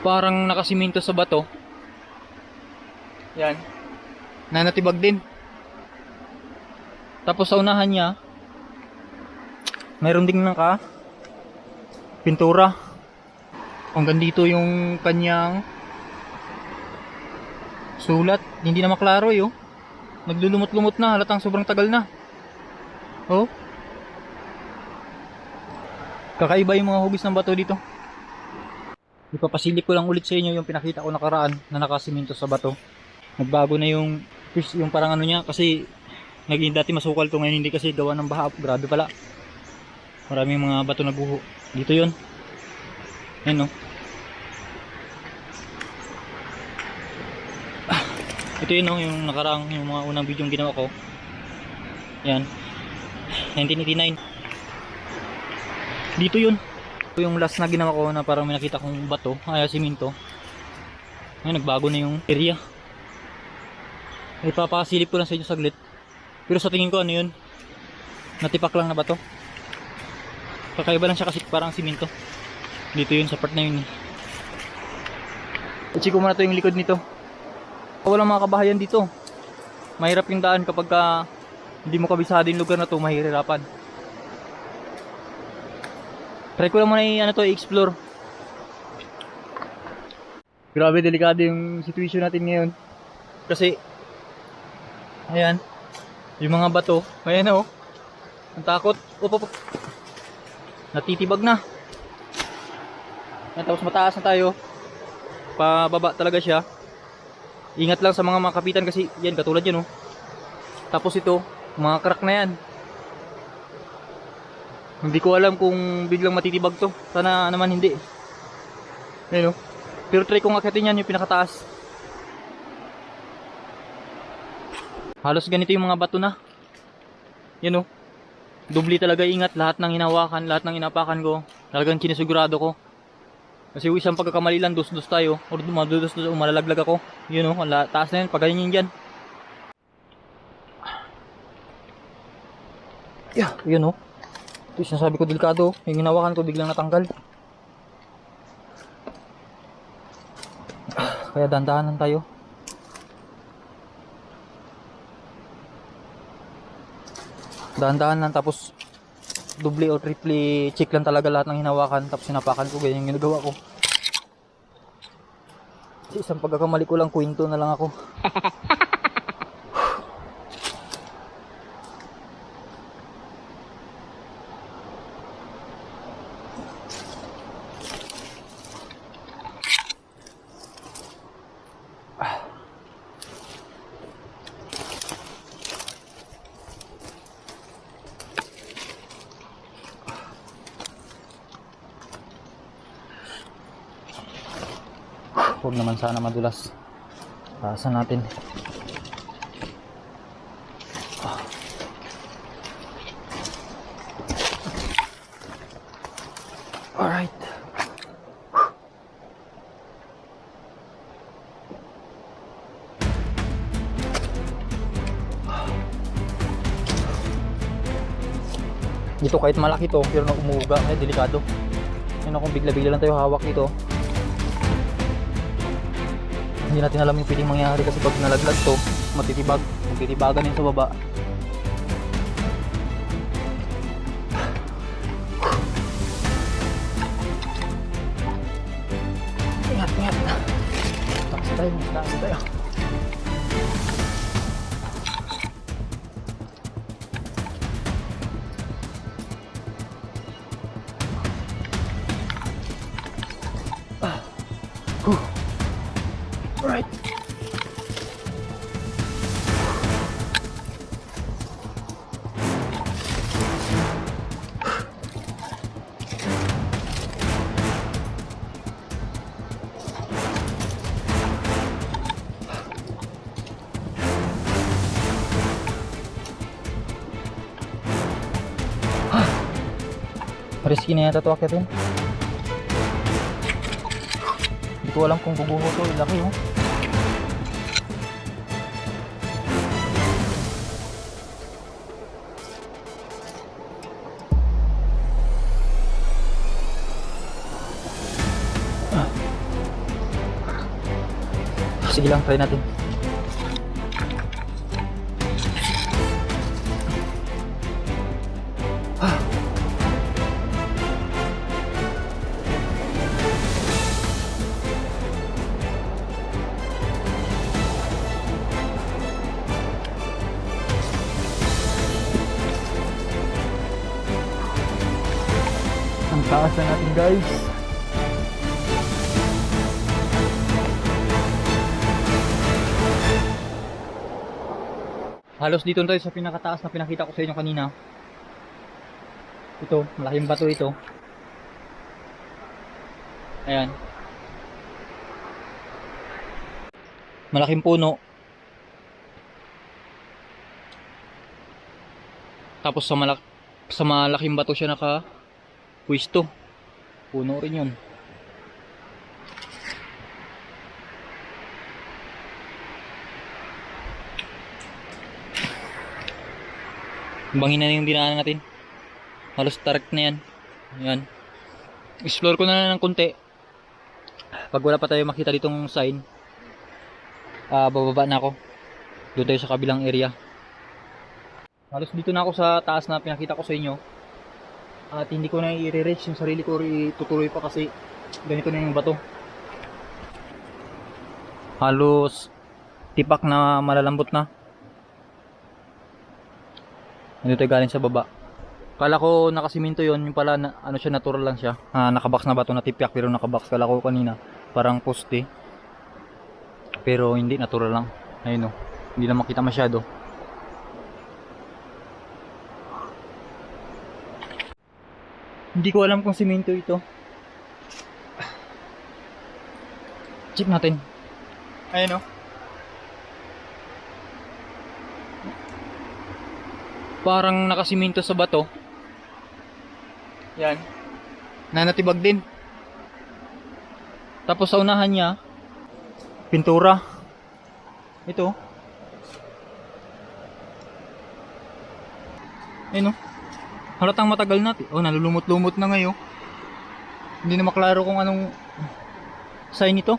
Parang nakasiminto sa bato. Yan. Nanatibag din. Tapos sa unahan niya, mayroon ding naka pintura. Hanggang dito yung kanyang sulat. Hindi na maklaro yo. Naglulumot-lumot na, halatang sobrang tagal na. Oh. Kakaiba yung mga hugis ng bato dito. Ipapasilip ko lang ulit sa inyo yung pinakita ko nakaraan na nakasiminto sa bato. Nagbago na yung yung parang ano niya kasi naging dati masukal to ngayon hindi kasi gawa ng baha. Grabe pala. Maraming mga bato na buho. Dito yun. Yan no. Ah, Ito yun no, yung nakaraang yung mga unang video yung ginawa ko. Yan. 1989. Dito yun. Ito yung last na ginawa ko na parang may nakita kong bato, ay siminto. Ngayon nagbago na yung area. Ipapasilip ko lang sa inyo saglit. Pero sa tingin ko ano yun? Natipak lang na bato. Kakaiba lang siya kasi parang siminto. Dito yun sa part na yun. I-check ko muna to yung likod nito. Walang mga kabahayan dito. Mahirap yung daan kapag ka hindi mo kabisado yung lugar na to, mahihirapan. Try ko lang muna i- ano to, i-explore. Grabe, delikado yung situation natin ngayon. Kasi, ayan, yung mga bato, ayan oh, ang takot, up, up, up. natitibag na. Ayan, tapos mataas na tayo, pababa talaga siya. Ingat lang sa mga makapitan kasi yan, katulad yan oh. Tapos ito, mga crack na yan. Hindi ko alam kung biglang matitibag to. Sana naman hindi. Ayun oh. Pero try kong akitin yan yung pinakataas. Halos ganito yung mga bato na. Yan oh. Dubli talaga ingat lahat ng hinawakan, lahat ng inapakan ko. Talagang kinisigurado ko. Kasi yung isang pagkakamali lang, dos-dos tayo. O madudus-dos, o malalaglag ako. Yun oh, wala, taas na yan, pag ganyan dyan. Yeah, yun oh. Sinasabi ko delikado. Yung hinawakan ko biglang natanggal. Kaya dandahan lang tayo. Dahan-dahan lang tapos doble o triple check lang talaga lahat ng hinawakan tapos sinapakan ko ganyan yung ginagawa ko. Sa isang pagkakamali ko lang kwento na lang ako. Huwag naman sana madulas. Taasan natin. Dito kahit malaki to, pero na umuuga, ay delikado. Yun kung bigla-bigla lang tayo hawak dito, hindi natin alam yung pwedeng mangyari kasi pag nalaglag to matitibag magtitibagan yun sa baba. Ingat ingat. Taas tayo taas tayo Whew. Right. Risky na yata to akitin. Hindi ko alam kung bubuho to. Laki oh. Ah. sige lang, try natin. Na natin guys. Halos dito na tayo sa pinakataas na pinakita ko sa inyo kanina. Ito, malaking bato ito. Ayan. Malaking puno. Tapos sa malak sa malaking bato siya naka pwisto. Puno rin yun. Bangin na yung dinaanan natin. Halos tarak na yan. Yan. Explore ko na lang ng konti. Pag wala pa tayo makita ditong sign, ah bababa na ako. Doon tayo sa kabilang area. Halos dito na ako sa taas na pinakita ko sa inyo. At hindi ko na i-reach yung sarili ko itutuloy pa kasi ganito na yung bato. Halos tipak na malalambot na. Nandito tayo galing sa baba. Kala ko nakasiminto yon yung pala na, ano siya natural lang siya. Ah, nakabox na bato na tipyak pero nakabox. Kala ko kanina parang poste. Pero hindi natural lang. Ayun oh. Hindi na makita masyado. Hindi ko alam kung simento ito. Check natin. Ayun oh. Parang nakasiminto sa bato. Yan. Nanatibag din. Tapos sa unahan niya, pintura. Ito. Ayun oh. Halatang matagal na. Oh, nalulumot-lumot na ngayon. Hindi na maklaro kung anong sign ito.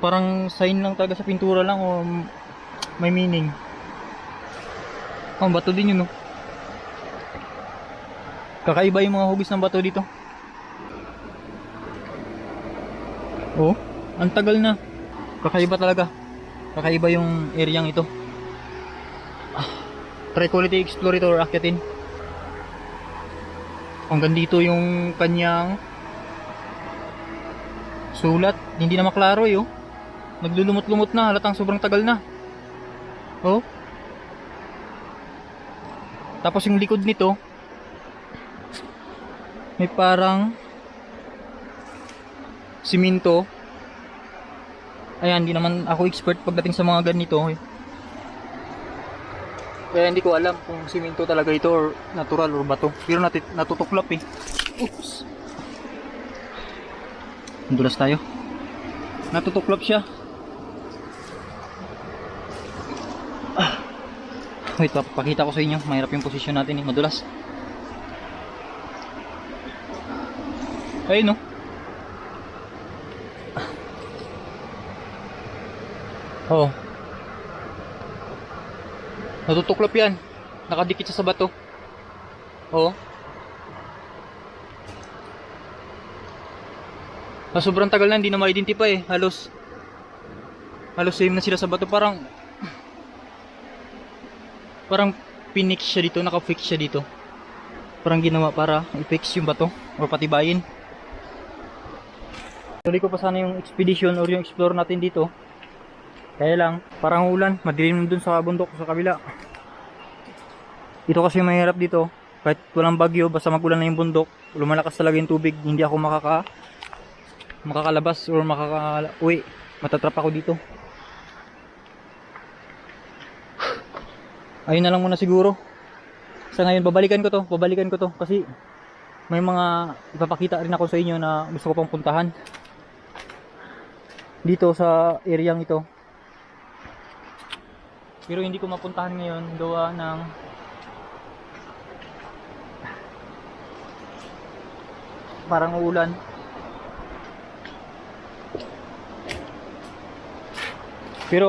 Parang sign lang talaga sa pintura lang o may meaning. Oh, bato din yun, no? Kakaiba yung mga hugis ng bato dito. Oh, ang tagal na. Kakaiba talaga. Kakaiba yung area ito. Ah, try ko ulit i-explore ito or akyatin. Hanggang dito yung kanyang sulat. Hindi na maklaro eh, oh. Naglulumot-lumot na. Halatang sobrang tagal na. Oh. Tapos yung likod nito, may parang siminto. Ayan, hindi naman ako expert pagdating sa mga ganito. Eh. Kaya hindi ko alam kung siminto talaga ito or natural or bato. Pero nati natutuklap eh. Oops. Dulas tayo. Natutuklap siya. Ah. Wait, papakita ko sa inyo. Mahirap yung posisyon natin eh. Madulas. Ayun no. Oh. Natutuklap yan. Nakadikit siya sa bato. Oh. Sa sobrang tagal na, hindi na ma-identify eh. Halos, halos same na sila sa bato. Parang, parang pinix siya dito, naka-fix siya dito. Parang ginawa para i-fix yung bato or patibayin. Tuloy ko pa sana yung expedition or yung explore natin dito. Kaya lang, parang ulan, madilim dun sa bundok sa kabila. Ito kasi mahirap dito. Kahit walang bagyo, basta magulan na yung bundok, lumalakas talaga yung tubig, hindi ako makaka makakalabas or makaka-uwi. Matatrap ako dito. Ayun na lang muna siguro. Sa ngayon, babalikan ko to, babalikan ko to kasi may mga ipapakita rin ako sa inyo na gusto ko pang puntahan. Dito sa area ito. Pero hindi ko mapuntahan ngayon gawa ng parang uulan. Pero,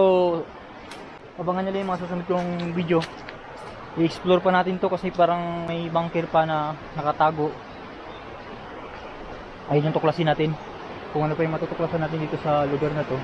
abangan nyo lang yung mga susunod kong video. I-explore pa natin to kasi parang may bunker pa na nakatago. Ayun yung tuklasin natin. Kung ano pa yung matutuklasan natin dito sa lugar na to.